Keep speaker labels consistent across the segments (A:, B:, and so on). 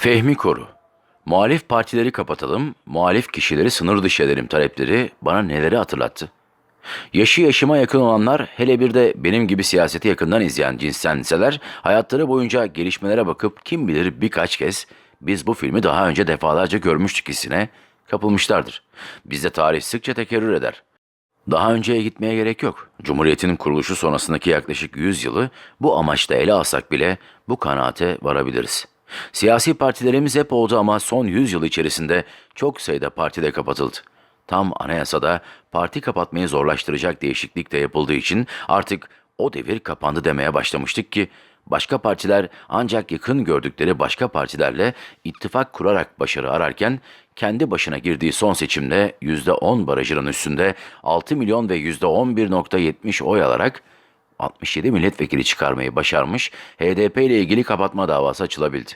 A: Fehmi Koru. Muhalif partileri kapatalım, muhalif kişileri sınır dışı edelim talepleri bana neleri hatırlattı? Yaşı yaşıma yakın olanlar, hele bir de benim gibi siyaseti yakından izleyen cinslenseler, hayatları boyunca gelişmelere bakıp kim bilir birkaç kez biz bu filmi daha önce defalarca görmüştük hissine kapılmışlardır. Bizde tarih sıkça tekerrür eder. Daha önceye gitmeye gerek yok. Cumhuriyetin kuruluşu sonrasındaki yaklaşık 100 yılı bu amaçla ele alsak bile bu kanaate varabiliriz. Siyasi partilerimiz hep oldu ama son 100 yıl içerisinde çok sayıda partide kapatıldı. Tam anayasada parti kapatmayı zorlaştıracak değişiklik de yapıldığı için artık o devir kapandı demeye başlamıştık ki başka partiler ancak yakın gördükleri başka partilerle ittifak kurarak başarı ararken kendi başına girdiği son seçimde %10 barajının üstünde 6 milyon ve %11.70 oy alarak 67 milletvekili çıkarmayı başarmış, HDP ile ilgili kapatma davası açılabildi.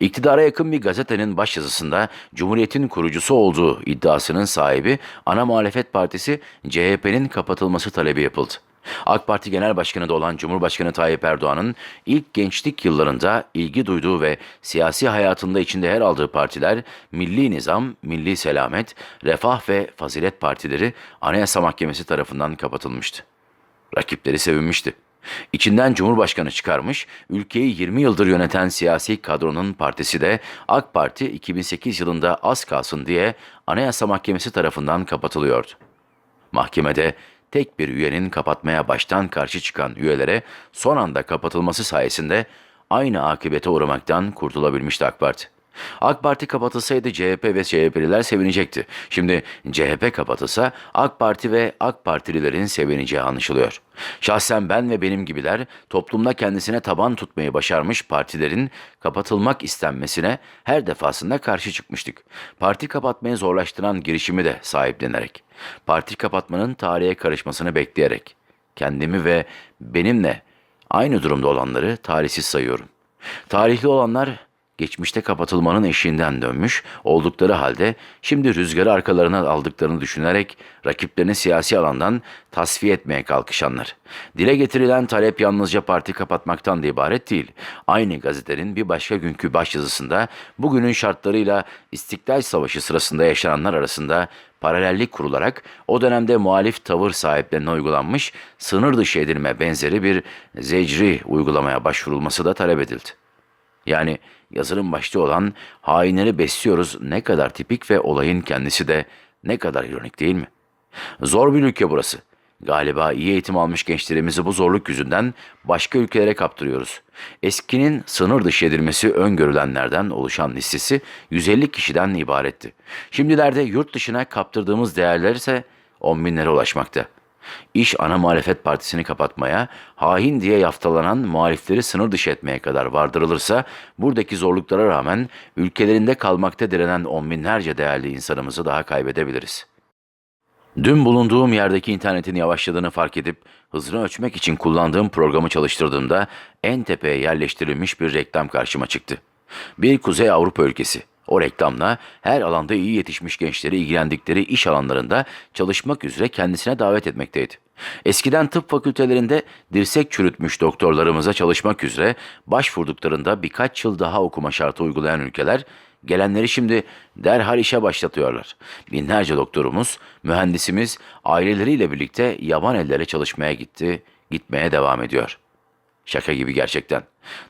A: İktidara yakın bir gazetenin başyazısında Cumhuriyet'in kurucusu olduğu iddiasının sahibi ana muhalefet partisi CHP'nin kapatılması talebi yapıldı. AK Parti Genel Başkanı da olan Cumhurbaşkanı Tayyip Erdoğan'ın ilk gençlik yıllarında ilgi duyduğu ve siyasi hayatında içinde yer aldığı partiler Milli Nizam, Milli Selamet, Refah ve Fazilet Partileri Anayasa Mahkemesi tarafından kapatılmıştı. Rakipleri sevinmişti. İçinden Cumhurbaşkanı çıkarmış, ülkeyi 20 yıldır yöneten siyasi kadronun partisi de AK Parti 2008 yılında az kalsın diye Anayasa Mahkemesi tarafından kapatılıyordu. Mahkemede tek bir üyenin kapatmaya baştan karşı çıkan üyelere son anda kapatılması sayesinde aynı akıbete uğramaktan kurtulabilmişti AK Parti. AK Parti kapatılsaydı CHP ve CHP'liler sevinecekti. Şimdi CHP kapatılsa AK Parti ve AK Partililerin sevineceği anlaşılıyor. Şahsen ben ve benim gibiler toplumda kendisine taban tutmayı başarmış partilerin kapatılmak istenmesine her defasında karşı çıkmıştık. Parti kapatmayı zorlaştıran girişimi de sahiplenerek, parti kapatmanın tarihe karışmasını bekleyerek, kendimi ve benimle aynı durumda olanları talihsiz sayıyorum. Tarihli olanlar geçmişte kapatılmanın eşiğinden dönmüş oldukları halde şimdi rüzgarı arkalarına aldıklarını düşünerek rakiplerini siyasi alandan tasfiye etmeye kalkışanlar. Dile getirilen talep yalnızca parti kapatmaktan da ibaret değil. Aynı gazetenin bir başka günkü başyazısında bugünün şartlarıyla İstiklal Savaşı sırasında yaşananlar arasında paralellik kurularak o dönemde muhalif tavır sahiplerine uygulanmış sınır dışı edilme benzeri bir zecri uygulamaya başvurulması da talep edildi. Yani yazının başta olan hainleri besliyoruz ne kadar tipik ve olayın kendisi de ne kadar ironik değil mi? Zor bir ülke burası. Galiba iyi eğitim almış gençlerimizi bu zorluk yüzünden başka ülkelere kaptırıyoruz. Eskinin sınır dışı edilmesi öngörülenlerden oluşan listesi 150 kişiden ibaretti. Şimdilerde yurt dışına kaptırdığımız değerler ise 10 binlere ulaşmakta. İş ana muhalefet partisini kapatmaya, hain diye yaftalanan muhalifleri sınır dışı etmeye kadar vardırılırsa, buradaki zorluklara rağmen ülkelerinde kalmakta direnen on binlerce değerli insanımızı daha kaybedebiliriz. Dün bulunduğum yerdeki internetin yavaşladığını fark edip hızını ölçmek için kullandığım programı çalıştırdığımda en tepeye yerleştirilmiş bir reklam karşıma çıktı. Bir Kuzey Avrupa ülkesi. O reklamla her alanda iyi yetişmiş gençleri ilgilendikleri iş alanlarında çalışmak üzere kendisine davet etmekteydi. Eskiden tıp fakültelerinde dirsek çürütmüş doktorlarımıza çalışmak üzere başvurduklarında birkaç yıl daha okuma şartı uygulayan ülkeler gelenleri şimdi derhal işe başlatıyorlar. Binlerce doktorumuz, mühendisimiz aileleriyle birlikte yaban ellere çalışmaya gitti, gitmeye devam ediyor.'' Şaka gibi gerçekten.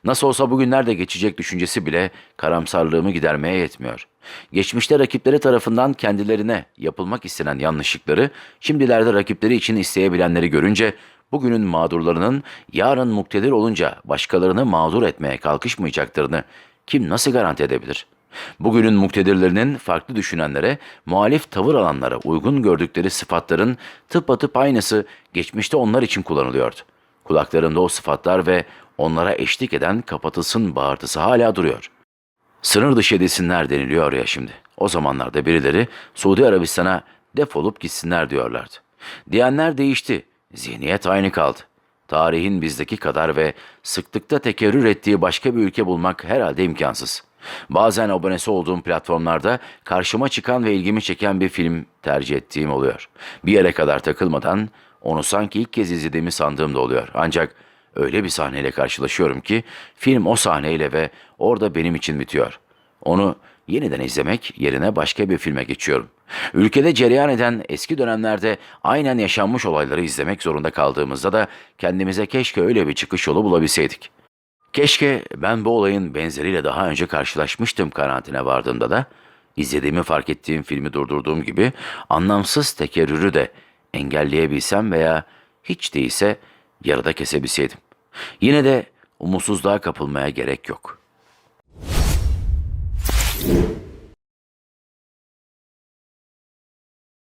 A: Nasıl olsa bugünler de geçecek düşüncesi bile karamsarlığımı gidermeye yetmiyor. Geçmişte rakipleri tarafından kendilerine yapılmak istenen yanlışlıkları, şimdilerde rakipleri için isteyebilenleri görünce, bugünün mağdurlarının yarın muktedir olunca başkalarını mağdur etmeye kalkışmayacaklarını kim nasıl garanti edebilir? Bugünün muktedirlerinin farklı düşünenlere, muhalif tavır alanlara uygun gördükleri sıfatların tıpatıp aynısı geçmişte onlar için kullanılıyordu. Kulaklarında o sıfatlar ve onlara eşlik eden kapatılsın bağırtısı hala duruyor. Sınır dışı edilsinler deniliyor ya şimdi. O zamanlarda birileri Suudi Arabistan'a defolup gitsinler diyorlardı. Diyenler değişti. Zihniyet aynı kaldı. Tarihin bizdeki kadar ve sıklıkta tekerrür ettiği başka bir ülke bulmak herhalde imkansız. Bazen abonesi olduğum platformlarda karşıma çıkan ve ilgimi çeken bir film tercih ettiğim oluyor. Bir yere kadar takılmadan onu sanki ilk kez izlediğimi sandığım da oluyor. Ancak öyle bir sahneyle karşılaşıyorum ki film o sahneyle ve orada benim için bitiyor. Onu yeniden izlemek yerine başka bir filme geçiyorum. Ülkede cereyan eden eski dönemlerde aynen yaşanmış olayları izlemek zorunda kaldığımızda da kendimize keşke öyle bir çıkış yolu bulabilseydik. Keşke ben bu olayın benzeriyle daha önce karşılaşmıştım kanaatine vardığımda da izlediğimi fark ettiğim filmi durdurduğum gibi anlamsız tekerrürü de engelleyebilsem veya hiç değilse yarıda kesebilseydim. Yine de umutsuzluğa kapılmaya gerek yok.